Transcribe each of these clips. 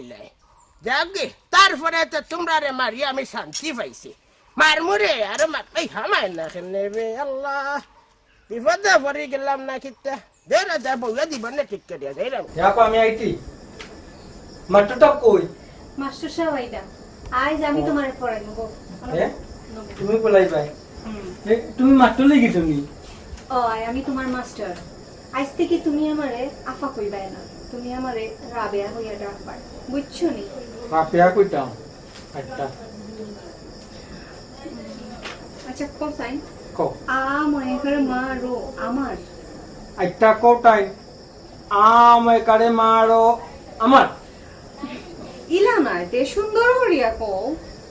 হইলাই যাগে তারপরে তো তোমরা রে মারি আমি শান্তি পাইছি। মারমুরে আর মার এই হামায় না রে আল্লাহ। বিপদে পড়ে গেলাম না কিতা দে না যা বউয়া দিব না ঠিক করিয়া দে না দেখো আমি আইটি মাট্টুটা কই? মাস্টার সাহেব আইডা আজ আমি তোমার পড়াই নেব। হ্যাঁ? তুমি বলাই ভাই তুমি মাট্টু লাগি তুমি? ও আয় আমি তোমার মাস্টার। আজ থেকে তুমি আমারে আফা কইবাই না তুমি আমারে রাবেয়া হইয়া ডাকবার বুঝছ নি? পাপিয়া কইতাম আটটা। আচ্ছা কোসাইন কো আ মনে করে মা রো আমার। আটটা কোটাই আম একারে মারো আমার। ইলা না তে সুন্দর করিয়া কো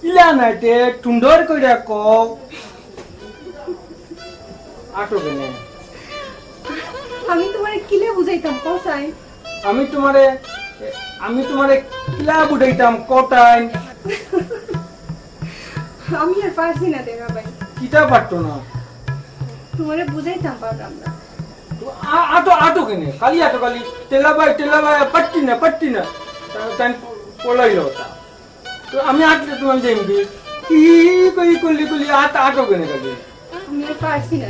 ইলা নাইতে টুন্ডর কইরা কো আটো কেনে আমি তোমারে কিলে বুঝাইতাম কসাই আমি তোমারে আমি তোমারে কিলা বুঝাইতাম কটাই আমি আর পারছি না দেবা ভাই। কিটা পারতো না? তোমারে বুঝাইতাম পারলাম না। আটো আটো কেনে? খালি আটো খালি। টেলা ভাই টেলা ভাই পাট্টি না পাট্টি না। তাই পলাইল তা। তো আমি আটলে তোমার দেখবি কি কই কলি কলি আট আটো কেনে খালি? আমি আর পারছি না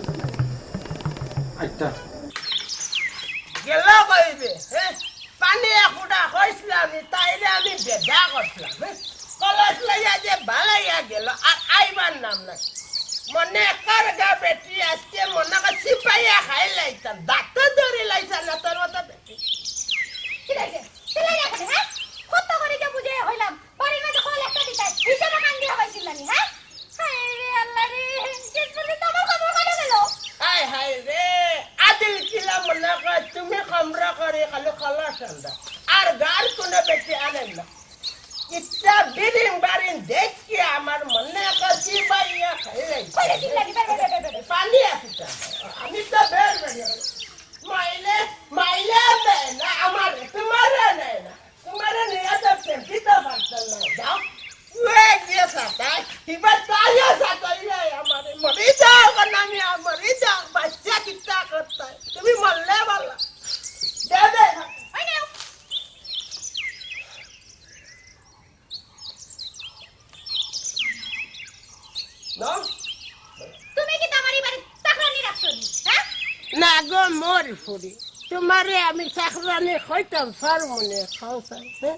আচ্ছা গেল কইবে পানি একুটা হয়েছিলাম তাইলে আমি বেদা করছিলাম কলস লইয়া যে বালাইয়া গেল আর আইবার নাম নাই। মনে কার গা বেটি, আজকে মনে সিপাইয়া খাই লাইতাম দাঁত ধরে লাইতাম না তোর মতো বেটি কি লাগছে? চিল্লাই না খালি, হ্যাঁ? কত করে যে বুঝে হইলাম, বাড়ির মাঝে কল একটা দিতে, হিসেবে কান দিয়া পাইছিলানি, হ্যাঁ? হায় রে আল্লাহ রে, শেষ পর্যন্ত আমার খবর কাটে গেল। হাই হাই রে আদিল কিলা মনে কর তুমি খামরা করে ঠান্ডা আর গার কোনো বেটি আনেন না ইচ্ছা বিরিং বারিং দেখি আমার মনে কর সিপাইয়া খাই কইরে লাইতাম চিল্লানি, বের, বের, বের, বের, বের। পানি আছে আমি তো বের মাইলে মাইলে দেয় না আমার তোমারে নেয় না। তোমারে নিয়ে তো পেন্টিতে পারতাম না যাও তুই গিয়ে সাঁতার এবার তাইও সাঁতাইলে আমার মরে যাও কেন আমি মরে যাও বাচ্চা কিচ্ছা করতে তুমি মরলে ভালো দে দে ওই নাও। না তুমি কি তোমার এই বাড়ির চাকরানি রাখছো নি, হ্যাঁ? না গো মোর ফুরি তোমারে আমি চাকরানি হইতাম খাওসাই হ্যাঁ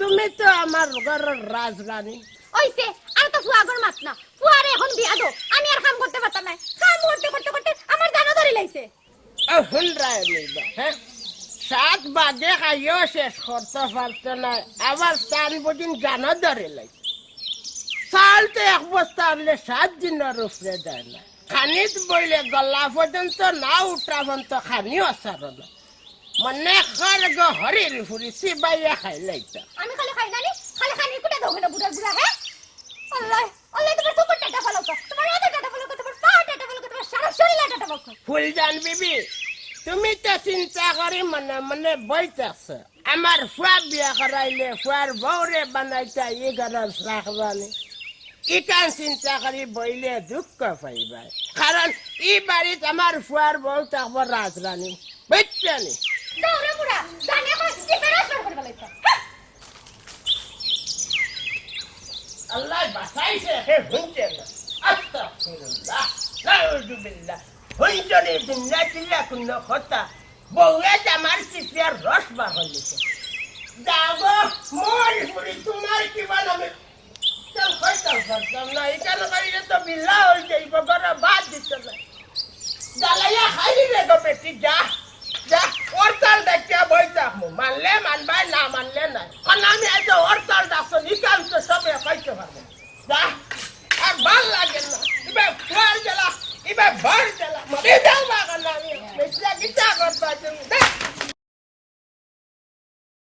তুমি তো আমার ঘরের রাজরানী ওইসে, আর তো ফুয়াগর মাত না। ফুয়ারে এখন বিয়া দো। আমি আর কাম করতে পারতাম না। কাম করতে করতে করতে আমার জানো ধরে লাইছে। এখন রায় নিবা হ্যাঁ সাত বাজে খাইও শেষ করতে পারতো না আবার চান বুঝিন জানা ধরে লাগে চাল তো এক বস্তা আনলে সাত দিনের উপরে দেয় না। খানিত বইলে গলা পর্যন্ত না উঠা পর্যন্ত খানিও সার না মনে খর গো হরির ফুরি সিবাইয়া খাই লাইতা। আমি খালি খাই নানি, খালি খানি কুটে দাও কেন বুড়া বুড়া, হ্যাঁ? আল্লাহ, আল্লাহ, তোমার সুপার টাটা ফেলাও তোমার মাথা টাটা ফেলাও তোমার পা টাটা ফেলাও তোমার সারা শরীরে টাটা ফেলাও ফুল জান বিবি তুমি তো চিন্তা করি মনে মনে বইতেছ আমার ফুয়া বিয়া করাইলে ফুয়ার বউরে বানাইতা ই রাখবানি ইটান চিন্তা করি বইলে দুঃখ পাইবাই কারণ ই? আল্লাহ বাঁচাইছে হে শুনছে আস্তাগফিরুল্লাহ নাউযুবিল্লাহ হুঞ্জনি দুনিয়া চিল্লা কুন্ন কথা। বউয়ে আমার সিপিয়ার রস বার হলিছে যাব মোর তোমার করতাম না এটার বাইরে তো মিল্লা হয়ে যাইব ঘরে বাদ দিতে না দালাইয়া খাইলি রে গো বেটি, যা যা ওর তাল দেখতে বইতা মানলে মানবাই, না মানলে না। কারণ আমি। আজ ওর তাল দাস